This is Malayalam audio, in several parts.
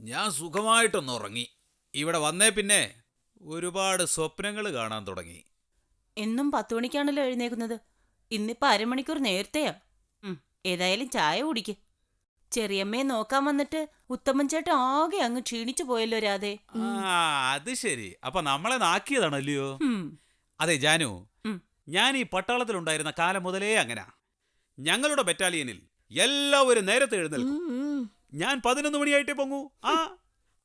ഞാൻ സുഖമായിട്ടൊന്ന് ഉറങ്ങി. ഇവിടെ വന്നേ പിന്നെ ഒരുപാട് സ്വപ്നങ്ങൾ കാണാൻ തുടങ്ങി. എന്നും പത്തു മണിക്കാണല്ലോ എഴുന്നേക്കുന്നത് ഇന്നിപ്പോ അരമണിക്കൂർ നേരത്തെയാ. ഉം, ഏതായാലും ചായ കുടിക്ക്. ചെറിയമ്മയെ നോക്കാൻ വന്നിട്ട് ഉത്തമൻ ചേട്ടൻ ആകെ അങ്ങ് ക്ഷീണിച്ചു പോയല്ലോ രാധേ. ആ അത് ശരി. അപ്പൊ നമ്മളെ നാക്കിയതാണല്ലയോ? ഉം, അതെ ജാനു. ഉം. ഞാൻ ഈ പട്ടാളത്തിലുണ്ടായിരുന്ന കാലം മുതലേ അങ്ങനാ. ഞങ്ങളുടെ ബറ്റാലിയനിൽ എല്ലാവരും നേരത്തെ എഴുന്നേൽക്കും. ഞാൻ പതിനൊന്ന് മണിയായിട്ടേ പൊങ്ങൂ. ആ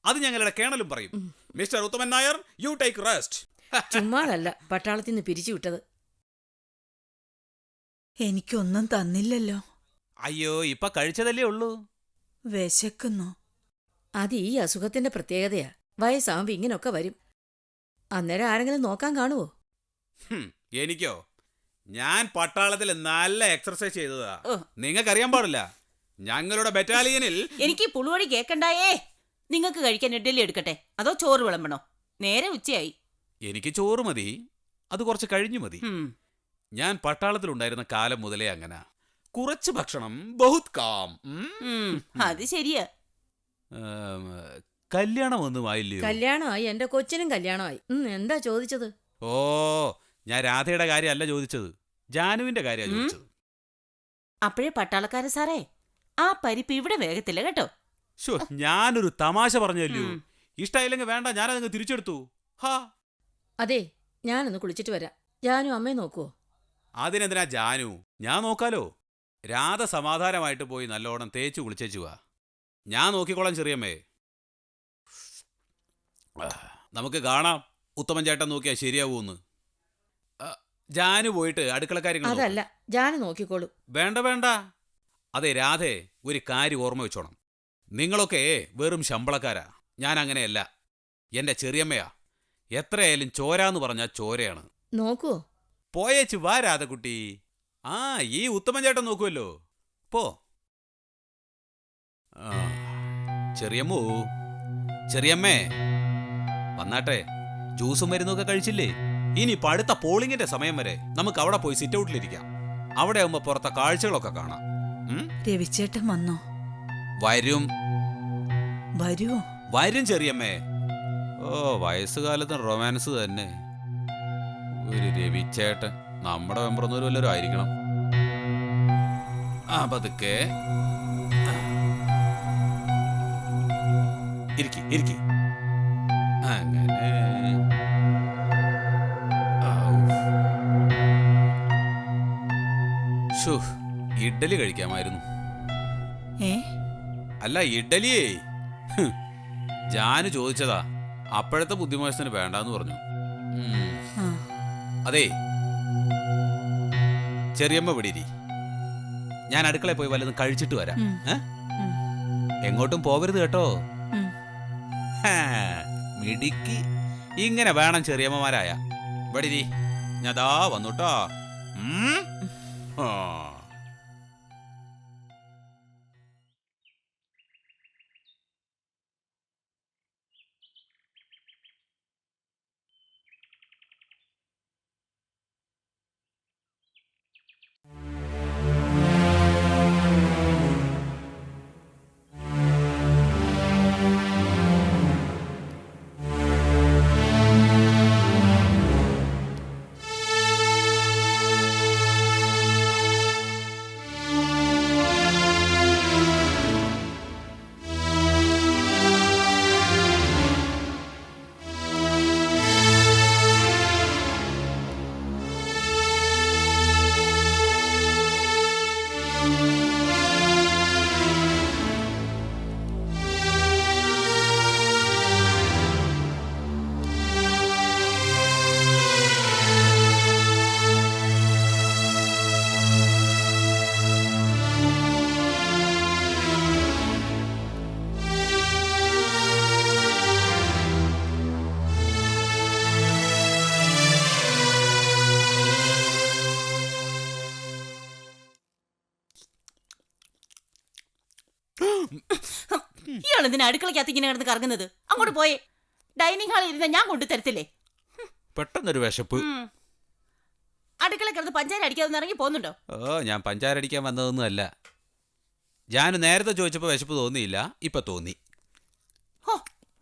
അത് ഞങ്ങളുടെ കേണലും പറയും. Mister Uthaman Nair you take rest ചുമ്മാതല്ല പട്ടാളത്തിൽ നിന്ന് പിരിച്ചുവിട്ടത് എനിക്കൊന്നും തന്നില്ലല്ലോ. അയ്യോ ഇപ്പൊ കഴിച്ചതല്ലേ ഉള്ളൂ. വിശക്കുന്നു. അത് ഈ അസുഖത്തിന്റെ പ്രത്യേകതയാ. വയസ്സാവുമ്പോ ഇങ്ങനൊക്കെ വരും. അന്നേരം ആരെങ്കിലും നോക്കാൻ കാണുവോ? എനിക്കോ? ഞാൻ പട്ടാളത്തിൽ നല്ല എക്സർസൈസ് ചെയ്തതാ. നിങ്ങൾക്കറിയാൻ പാടില്ല. ഞങ്ങളുടെ ബറ്റാലിയനിൽ എനിക്ക് പുളുവഴി പുളുവടി കേക്കണ്ടായേ. നിങ്ങൾക്ക് കഴിക്കാൻ ഇഡ്ഡലി എടുക്കട്ടെ. അതോ ചോറ് വിളമ്പണോ? നേരെ ഉച്ചയായി. എനിക്ക് ചോറ് മതി. അത് കുറച്ച് കഴിഞ്ഞു മതി. ഉം, ഞാൻ പട്ടാളത്തിലുണ്ടായിരുന്ന കാലം മുതലേ അങ്ങനെ. കുറച്ച് ഭക്ഷണം ബഹുത് കാം ഉം. ഉം, അത് ശരിയാ. ഏം, കല്യാണം ഒന്നും ആയില്ലയോ? കല്യാണമായി. എന്റെ കൊച്ചിനും കല്യാണമായി. ഉം, എന്താ ചോദിച്ചത്? ഓ ഞാൻ രാധയുടെ കാര്യമല്ല ചോദിച്ചത്. ജാനുവിന്റെ കാര്യമാണ് ചോദിച്ചത്. അപ്പോഴേ പട്ടാളക്കാരൻ സാറേ ആ പരിപ്പ് ഇവിടെ വേഗത്തില്ല കേട്ടോ. ശോ ഞാനൊരു തമാശ പറഞ്ഞല്ലോ ഉം. ഇഷ്ടായില്ലെങ്കിൽ വേണ്ട ഞാനതങ്ങ് തിരിച്ചെടുത്തു. ഹാ. അതെ ഞാനൊന്ന് കുളിച്ചിട്ട് വരാം. ഞാനും അമ്മയെ നോക്കുവോ? അതിനെന്തിനാ ജാനു? ഞാൻ നോക്കാലോ. രാധ സമാധാനമായിട്ട് പോയി നല്ലോണം തേച്ചു കുളിച്ചേച്ചു വാ ഞാൻ നോക്കിക്കോളാം ചെറിയമ്മേ. ആ, നമുക്ക് കാണാം. ഉത്തമൻ ചേട്ടൻ നോക്കിയാൽ ശരിയാവൂന്ന്. ആ, ജാനു പോയിട്ട് അടുക്കളക്കാര്യങ്ങൾ നോക്ക്. അതല്ല ജാനു നോക്കിക്കോളൂ. വേണ്ട വേണ്ട. അതെ രാധേ ഒരു കാര്യം ഓർമ്മ വെച്ചോണം. നിങ്ങളൊക്കെ വെറും ശമ്പളക്കാരാ. ഞാൻ അങ്ങനെയല്ല. എന്റെ ചെറിയമ്മയാ. എത്രയായാലും ചോരാന്ന് പറഞ്ഞാൽ ചോരയാണ്. നോക്കൂ. പോയേച്ചു വാ രാധക്കുട്ടി ആ ഈ ഉത്തമൻ ചേട്ടൻ നോക്കുമല്ലോ പോ. ചെറിയമ്മോ. ചെറിയമ്മേ. വന്നാട്ടെ. ജ്യൂസും മരുന്നൊക്കെ കഴിച്ചില്ലേ? ഇനി അടുത്ത പോളിങ്ങിന്റെ സമയം വരെ നമുക്ക് അവിടെ പോയി സിറ്റ് ഔട്ടിലിരിക്കാം അവിടെ ആകുമ്പോ പുറത്തെ കാഴ്ചകളൊക്കെ കാണാം? രവിച്ചേട്ടൻ വന്നോ? വരും. വരുമോ വരും ചെറിയമ്മേ. ഓ വയസ്സുകാലത്ത് റൊമാൻസ് തന്നെ. ഒരു രവിച്ചേട്ടൻ നമ്മുടെ വെമ്പറന്നൂർ വല്ലവരും ആയിരിക്കണം. ആ പതുക്കെ. ഇരിക്കി ഇരിക്കി. അങ്ങനെ. ഔ. ഇഡ്ഡലി കഴിക്കാമായിരുന്നു. ഏ? അല്ല ഇഡ്ഡലിയേ. ജാനു ചോദിച്ചതാ അപ്പോഴത്തെ ബുദ്ധിമോശത്തിന് വേണ്ടാന്ന് പറഞ്ഞു. അതെ. ചെറിയമ്മ വിടിരി ഞാൻ അടുക്കളയിൽ പോയി വല്ലതും കഴിച്ചിട്ട് വരാം. എങ്ങോട്ടും പോവരുത് കേട്ടോ. മിടുക്കി. ഇങ്ങനെ വേണം ചെറിയമ്മമാരായ. വടിരി ഞാൻ ദാ വന്നുട്ടോ? ആ. എന്തിനാ അടുക്കളയ്ക്കകത്ത് ഇങ്ങനെ കിടന്ന് കറങ്ങുന്നത്? അങ്ങോട്ട് പോയേ. ഡൈനിങ് ഹാളിൽ ഇരുന്ന ഞാൻ കൊണ്ടു തരത്തില്ലേ പെട്ടെന്നൊരു വിശപ്പ്. അടുക്കള കിടന്ന് പഞ്ചാര അടിക്കാതെ ഇറങ്ങി പോകുന്നുണ്ടോ? ഓ ഞാൻ പഞ്ചാര അടിക്കാൻ വന്നതൊന്നും അല്ല. ഞാൻ നേരത്തെ ചോദിച്ചപ്പോൾ വിശപ്പ് തോന്നിയില്ല ഇപ്പൊ തോന്നി.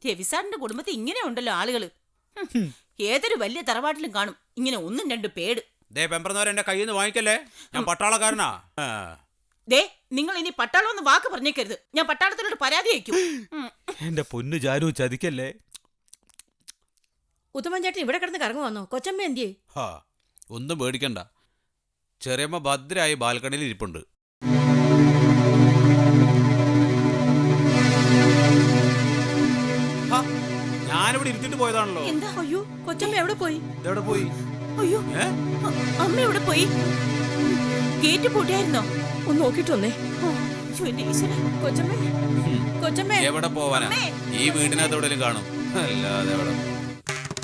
രവിസാറിന്റെ കുടുംബത്തിൽ ഇങ്ങനെ ഉണ്ടല്ലോ ആളുകൾ ഏതൊരു വലിയ തറവാട്ടിലും കാണും. ഇങ്ങനെ ഒന്നും രണ്ടും പേട്. ദേ പെമ്പറന്നവരെ എന്റെ കയ്യിൽ നിന്ന് വാങ്ങിക്കല്ലേ? ഞാൻ പട്ടാളക്കാരനാ. ദേ നിങ്ങൾ ഇനി പട്ടാളം ഒന്ന് വാക്ക് പറഞ്ഞേക്കരുത്. ഞാൻ പട്ടാളത്തിനോട് പരാതി അയക്കും. എന്റെ പൊന്നു ചാരു ചതിക്കല്ലേ? ഉത്തമൻ ചേട്ടൻ ഇവിടെ കിടന്ന് കറങ്ങു വന്നോ കൊച്ചമ്മ എന്തിയേ? ഹാ ഒന്നും പേടിക്കണ്ട. ചെറിയമ്മ ഭദ്രായി ബാൽക്കണിയിൽ ഇരിപ്പുണ്ട്. ഹാ, ഞാനിവിടെ ഇരുത്തിട്ട് പോയതാണല്ലോ. എന്താ? അയ്യോ കൊച്ചമ്മ എവിടെ പോയി? ഇതെവിടെ പോയി? അയ്യോ ഏ? അ- അമ്മ എവിടെ പോയി? ഗേറ്റ് പൂട്ടിയായിരുന്നോ? ഒന്ന് നോക്കിട്ട് വന്നേ എവിടെ പോവാനാ? ഈ വീടിനകത്ത് എവിടെയും കാണും. അല്ലാതെ എവിടെ?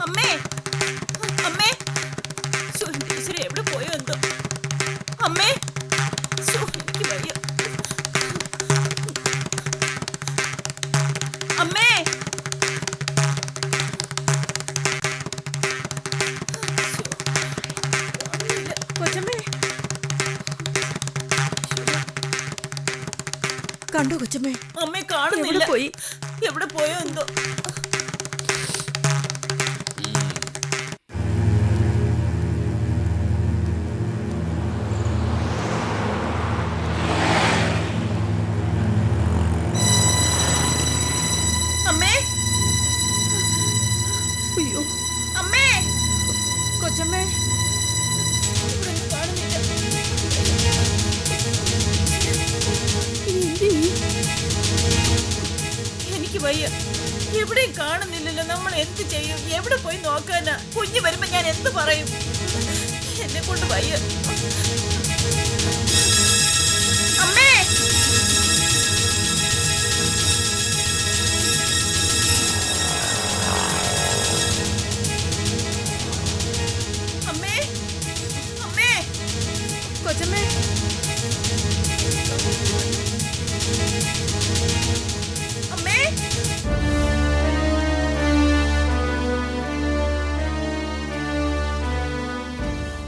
അമ്മേ. കണ്ടോ കൊച്ചമ്മേ. അമ്മേ കാണുന്നില്ല. പോയി? എവിടെ പോയോ എന്തോ. എന്ത് ചെയ്യും? എവിടെ പോയി നോക്കാനാ? കുഞ്ഞു വരുമ്പോ ഞാൻ എന്ത് പറയും? എന്നെ കൊണ്ട് വയ്യ.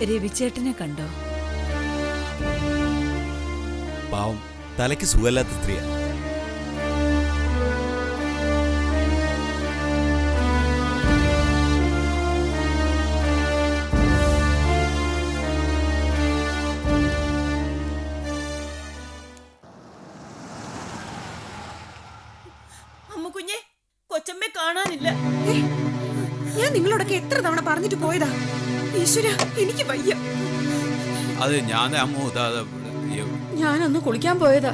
രവിചേട്ടനെ കണ്ടോ? പാവം തലയ്ക്ക് സുഖമില്ലാത്ത സ്ത്രീയാ. ഈശ്വര എനിക്ക് വയ്യ. അത് ഞാൻ അമ്മു ഞാനൊന്ന് കുളിക്കാൻ പോയതാ.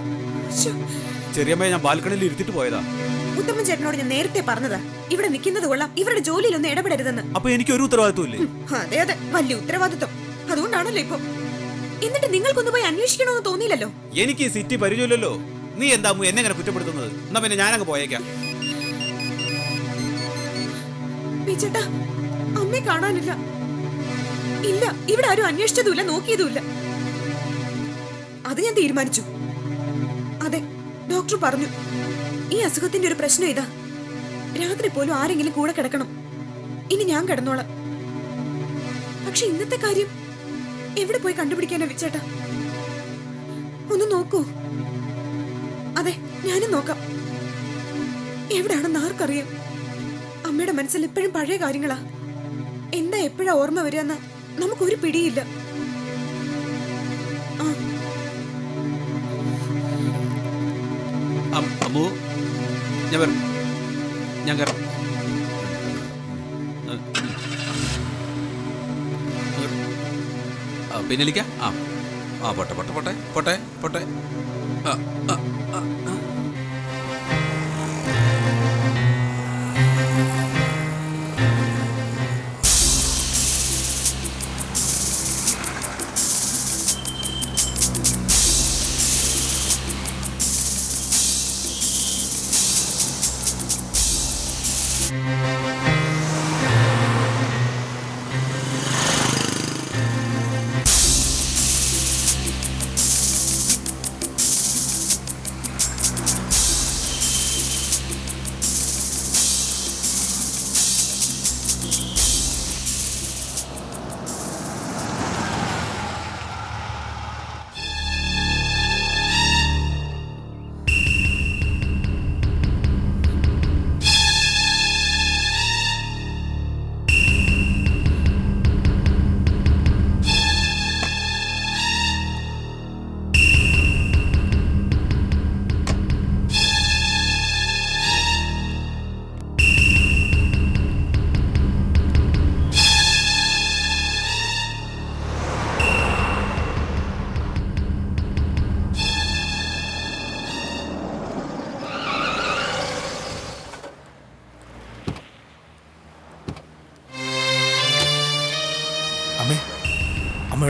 ചെറിയമ്മയെ ഞാൻ ബാൽക്കണിയിൽ ഇരുത്തിട്ട് പോയതാ. ഉത്തമൻ ചേട്ടനോട് ഞാൻ നേരത്തെ പറഞ്ഞതാ. ഇവിടെ നിൽക്കുന്നത് കൊള്ളാം. ഇവരുടെ ജോലിയിലൊന്നും ഇടപെടരുതെന്ന്. അപ്പൊ എനിക്ക് ഒരു ഉത്തരവാദിത്വം ഇല്ലേ? അതെ അതെ. വലിയ ഉത്തരവാദിത്വം. അതുകൊണ്ടാണല്ലോ ഇപ്പൊ. എന്നിട്ട് നിങ്ങൾക്കൊന്ന് പോയി അന്വേഷിക്കണമെന്ന് തോന്നിയില്ലല്ലോ? എനിക്ക് ഈ സിറ്റി പരിചയമില്ലല്ലോ. നീ എന്താ അമ്മു എന്നെ അങ്ങനെ കുറ്റപ്പെടുത്തുന്നത്? എന്നാ പിന്നെ ഞാനങ്ങ് പോയേക്കാം. ചേട്ടാ അമ്മയെ കാണാനില്ല. ഇല്ല ഇവിടെ ആരും അന്വേഷിച്ചതുമില്ല നോക്കിയതുമില്ല. അത് ഞാൻ തീരുമാനിച്ചു. അതെ ഡോക്ടർ പറഞ്ഞു ഈ അസുഖത്തിന്റെ ഒരു പ്രശ്നം ഇതാ. രാത്രി പോലും ആരെങ്കിലും കൂടെ കിടക്കണം. ഇനി ഞാൻ കിടന്നോളാം. പക്ഷെ ഇന്നത്തെ കാര്യം എവിടെ പോയി കണ്ടുപിടിക്കാനാ വിച്ചേട്ടാ ഒന്ന് നോക്കൂ. അതെ ഞാനും നോക്കാം. എവിടാണെന്ന് ആർക്കറിയാം? അമ്മയുടെ മനസ്സിൽ ഇപ്പോഴും പഴയ കാര്യങ്ങളാ. എന്താ എപ്പോഴാ ഓർമ്മ വരികയെന്ന് നമുക്കൊരു പിടിയില്ല. പിന്നെ ആ. ആ പോട്ടെ പോട്ടെ പോട്ടെ പോട്ടെ പോട്ടെ. ആ, ആ.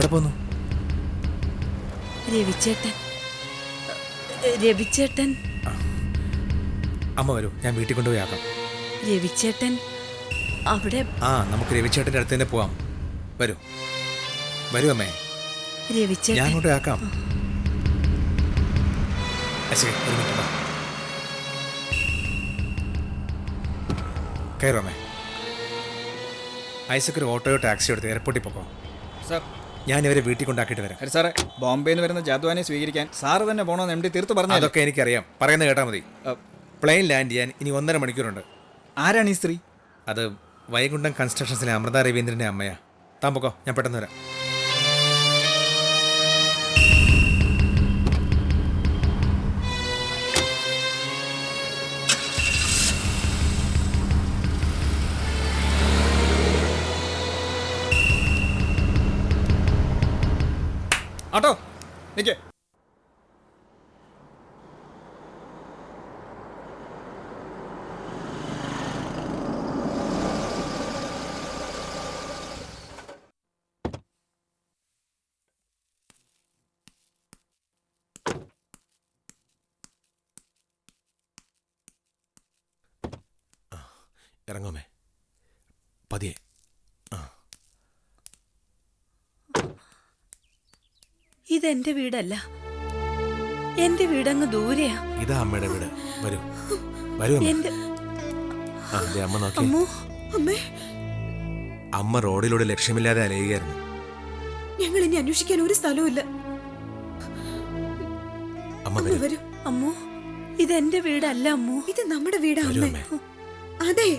എവിടെ പോന്നു? രവിച്ചേട്ടൻ. രവിച്ചേട്ടൻ. അമ്മ വരൂ ഞാൻ വീട്ടിൽ കൊണ്ടുപോയി ആക്കാം. രവിച്ചേട്ടൻ അവിടെ ആ നമുക്ക് രവിച്ചേട്ടന്റെ അടുത്ത് തന്നെ പോവാം. വരൂ. വരൂ അമ്മേ. ഞാൻ അങ്ങോട്ട് ആക്കാം. കയറൂ അമ്മേ. ഐസക്ക് ഒരു ഓട്ടോയോ ടാക്സിയോ എടുത്ത് എയർപോർട്ടിൽ പോക്കോ. സാർ ഞാൻ ഇവരെ വീട്ടിൽ കൊണ്ടാക്കിയിട്ട് വരാം. ഹരി സാറേ ബോംബെയിൽ നിന്ന് വരുന്ന ജാദ്വാനെ സ്വീകരിക്കാൻ സാറ് തന്നെ പോകണമെന്ന് എം ഡി തീർത്ത് പറഞ്ഞു അതൊക്കെ എനിക്കറിയാം. പറയുന്നത് കേട്ടാൽ മതി. പ്ലെയിൻ ലാൻഡ് ചെയ്യാൻ ഇനി ഒന്നര മണിക്കൂറുണ്ട്. ആരാണ് ഈ സ്ത്രീ? അത് വൈകുണ്ഠം കൺസ്ട്രക്ഷൻസിലെ അമൃത രവീന്ദ്രന്റെ അമ്മയാ. താൻ പൊക്കോ ഞാൻ പെട്ടെന്ന് വരാം. നിൽക്കേ ഇറങ്ങുമേ പതിയെ ഇതെന്റെ വീടല്ല. എന്റെ വീടങ്ങ് ദൂരെയാ. ഇതാ അമ്മയുടെ വീട്. വരൂ. വരൂ അമ്മ. എന്റെ അമ്മ നോക്കി. അമ്മോ അമ്മേ. അമ്മ റോഡിലൂടെ ലക്ഷ്യമില്ലാതെ അലയുകയായിരുന്നു. ഞങ്ങൾ ഇനി അന്വേഷിക്കാൻ ഒരു സ്ഥലവുമില്ല. അമ്മ വരൂ. അമ്മോ ഇതെന്റെ വീടല്ല അമ്മോ. ഇത് നമ്മുടെ വീടാ അമ്മേ. അതെ.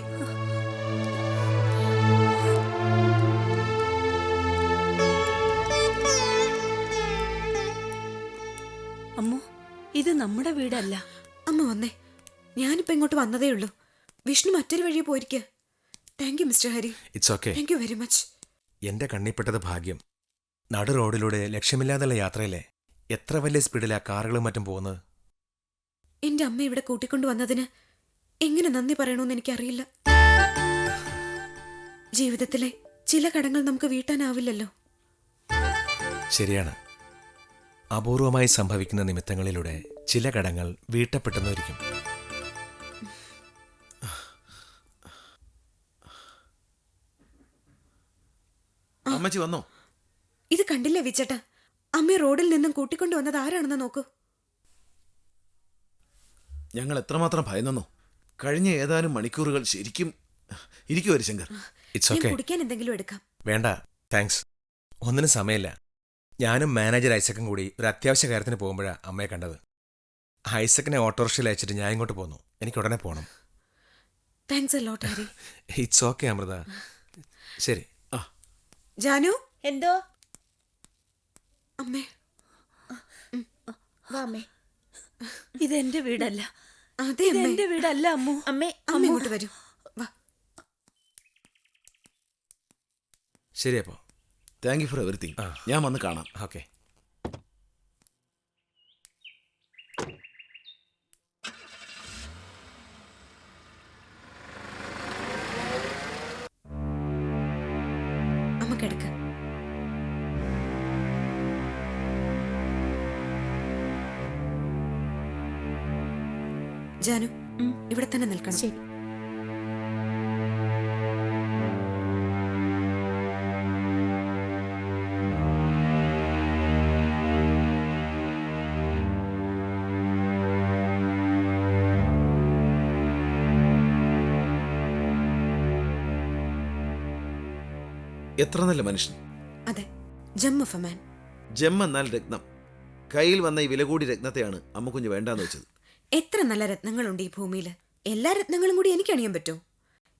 ഇത് നമ്മുടെ വീടല്ല. അമ്മ വന്നേ. ഞാനിപ്പോ ഇങ്ങോട്ട് വന്നതേ ഉള്ളൂ. വിഷ്ണു മറ്റൊരു വഴി പോയിരിക്കുക thank you Mister Hari. It's okay thank you very much എന്റെ കണ്ണിപ്പെട്ടത് ഭാഗ്യം. നടു റോഡിലൂടെ ലക്ഷ്യമില്ലാതെയുള്ള യാത്രയല്ലേ? എത്ര വലിയ സ്പീഡിലാ കാറുകളും മറ്റും പോകുന്നത്? എന്റെ അമ്മ ഇവിടെ കൂട്ടിക്കൊണ്ടു വന്നതിന് എങ്ങനെ നന്ദി പറയണമെന്ന് എനിക്കറിയില്ല. ജീവിതത്തിലെ ചില കടങ്ങൾ നമുക്ക് വീട്ടാനാവില്ലല്ലോ. ശരിയാണ്. അപൂർവമായി സംഭവിക്കുന്ന നിമിത്തങ്ങളിലൂടെ ചില കടങ്ങൾ വീട്ടപ്പെട്ടെന്നിരിക്കും അമ്മച്ചി വന്നോ? ഇത് കണ്ടില്ലേ വിച്ചേട്ട? അമ്മ റോഡിൽ നിന്നും കൂട്ടിക്കൊണ്ടു വന്നത് ആരാണെന്ന് നോക്കൂ. ഞങ്ങൾ എത്രമാത്രം ഭയന്നോ കഴിഞ്ഞ ഏതാനും മണിക്കൂറുകൾ ശരിക്കും ഇരിക്കു ഹരിശങ്കർ ഇറ്റ്സ് ഓക്കെ കുടിക്കാൻ എന്തെങ്കിലും എടുക്കാം. വേണ്ട താങ്ക്സ് ഒന്നിനും സമയമില്ല. ഞാനും മാനേജർ ഐസക്കും കൂടി ഒരു അത്യാവശ്യ കാര്യത്തിന് പോകുമ്പോഴാണ് അമ്മയെ കണ്ടത്. ഐസക്കിനെ ഓട്ടോറിക്ഷയിൽ അയച്ചിട്ട് ഞാൻ ഇങ്ങോട്ട് പോന്നു. എനിക്ക് ഉടനെ പോകണം thanks a lot Hari it's okay Amritha. ശരി. ജാനു? എന്തോ? അമ്മേ. വാമേ ഇതെന്റെ വീടല്ല. അതെ എന്റെ വീടല്ല അമ്മു. അമ്മേ അമ്മ ഇങ്ങോട്ട് വരൂ. വാ. ശരി അപ്പോ. താങ്ക് യു ഫോർ എവറിത്തിങ് ഞാൻ വന്ന് കാണാം. ഓക്കെ കിടക്ക ജാനു ഇവിടെ തന്നെ നിൽക്കണം. ശരി. എത്ര നല്ല മനുഷ്യൻ. അതെ ജം ഓഫ് എ മാൻ. ജം എന്നാൽ രത്നം. കയ്യിൽ വന്ന ഈ വില കൂടി രത്നത്തെയാണ് അമ്മക്കുഞ്ഞ് വേണ്ടാന്ന് വെച്ചത്. എത്ര നല്ല രത്നങ്ങളുണ്ട് ഈ ഭൂമിയിൽ എല്ലാ രത്നങ്ങളും കൂടി എനിക്ക് അണിയാൻ പറ്റുമോ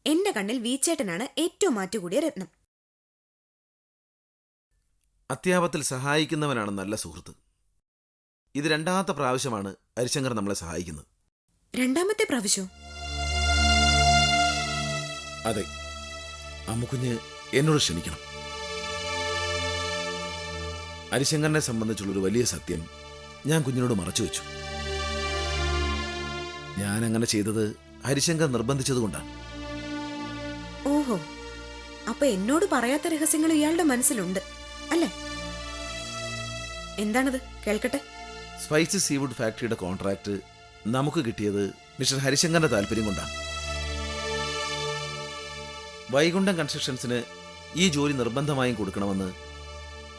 എന്റെ കണ്ണിൽ വീച്ചേട്ടനാണ് ഏറ്റവും മാറ്റുകൂടിയ രത്നം. അത്യാപത്തിൽ സഹായിക്കുന്നവനാണ് നല്ല സുഹൃത്ത്. ഇത് രണ്ടാമത്തെ പ്രാവശ്യമാണ് ഹരിശങ്കർ നമ്മളെ സഹായിക്കുന്നത്. രണ്ടാമത്തെ പ്രാവശ്യം? അതെ അമ്മുക്കുഞ്ഞ് എന്നോട് ക്ഷമിക്കണം. ഹരിശങ്കറിനെ സംബന്ധിച്ചുള്ളൊരു വലിയ സത്യം ഞാൻ കുഞ്ഞിനോട് മറച്ചു വെച്ചു. ഞാൻ അങ്ങനെ ചെയ്തത് ഹരിശങ്കർ നിർബന്ധിച്ചതുകൊണ്ടാണ് ഓഹോ അപ്പൊ എന്നോട് പറയാത്ത രഹസ്യങ്ങൾ ഇയാളുടെ മനസ്സിലുണ്ട് അല്ലേ? എന്താണത്? കേൾക്കട്ടെ. സ്പൈസി സീവുഡ് ഫാക്ടറിയുടെ കോൺട്രാക്ട് നമുക്ക് കിട്ടിയത് മിസ്റ്റർ ഹരിശങ്കറിന്റെ താല്പര്യം കൊണ്ടാണ്. വൈകുണ്ഠം കൺസ്ട്രക്ഷൻസിന് ഈ ജോലി നിർബന്ധമായും കൊടുക്കണമെന്ന്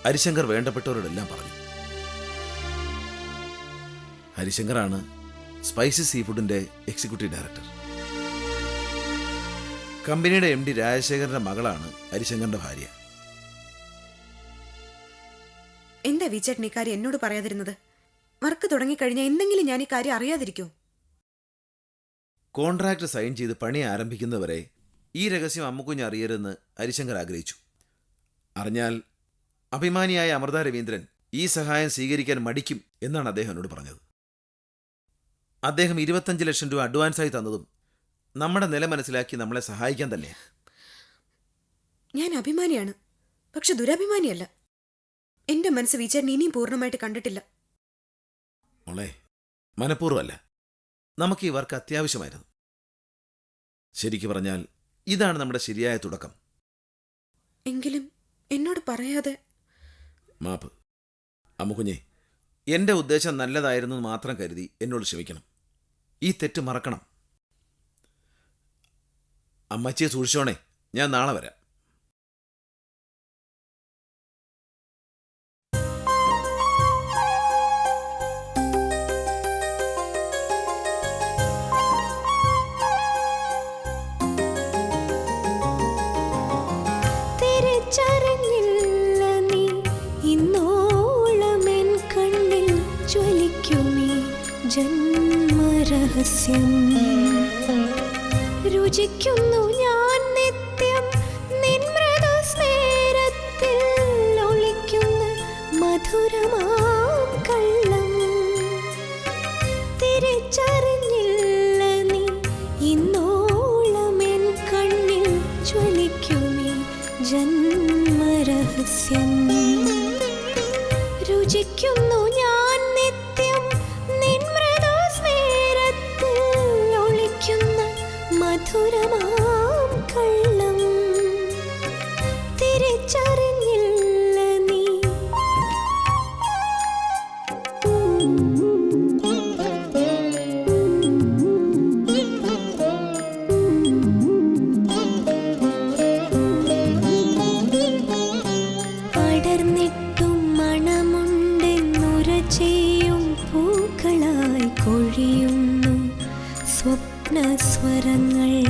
ഹരിശങ്കർ വേണ്ടപ്പെട്ടവരോടെല്ലാം പറഞ്ഞു. ഹരിശങ്കറാണ് സ്പൈസി സീ ഫുഡിന്റെ എക്സിക്യൂട്ടീവ് ഡയറക്ടർ. കമ്പനിയുടെ എം ഡി രാജശേഖരന്റെ മകളാണ് ഹരിശങ്കറിന്റെ ഭാര്യ. എന്താ വീച്ചേട്ടൻ ഇക്കാര്യം എന്നോട് പറയാതിരുന്നത്? വർക്ക് തുടങ്ങിക്കഴിഞ്ഞാൽ എന്തെങ്കിലും ഞാൻ ഈ കാര്യം അറിയാതിരിക്കോ? കോൺട്രാക്ട് സൈൻ ചെയ്ത് പണി ആരംഭിക്കുന്നവരെ ഈ രഹസ്യം അമ്മുക്കുഞ്ഞ് അറിയരുതെന്ന് ഹരിശങ്കർ ആഗ്രഹിച്ചു. അറിഞ്ഞാൽ അഭിമാനിയായ അമൃത രവീന്ദ്രൻ ഈ സഹായം സ്വീകരിക്കാൻ മടിക്കും എന്നാണ് അദ്ദേഹം എന്നോട് പറഞ്ഞത്. അദ്ദേഹം ഇരുപത്തഞ്ച് ലക്ഷം രൂപ അഡ്വാൻസായി തന്നതും നമ്മുടെ നില മനസ്സിലാക്കി നമ്മളെ സഹായിക്കാൻ തന്നെ ഞാൻ അഭിമാനിയാണ് പക്ഷെ ദുരഭിമാനിയല്ല. എന്റെ മനസ്സ് വിചാരണ ഇനിയും പൂർണമായിട്ട് കണ്ടിട്ടില്ല. മോളെ മനഃപൂർവമല്ല. നമുക്ക് ഈ വർക്ക് അത്യാവശ്യമായിരുന്നു. ശരിക്കു പറഞ്ഞാൽ ഇതാണ് നമ്മുടെ ശരിയായ തുടക്കം. എങ്കിലും എന്നോട് പറയാതെ. മാപ്പ്. അമ്മുകുഞ്ഞെ എന്റെ ഉദ്ദേശം നല്ലതായിരുന്നു മാത്രം കരുതി എന്നോട് ക്ഷമിക്കണം. ഈ തെറ്റ് മറക്കണം. അമ്മച്ചിയെ സൂക്ഷിച്ചോണേ ഞാൻ നാളെ വരാം. രുചിക്കുന്നു. സ്വപ്നസ്വരങ്ങൾ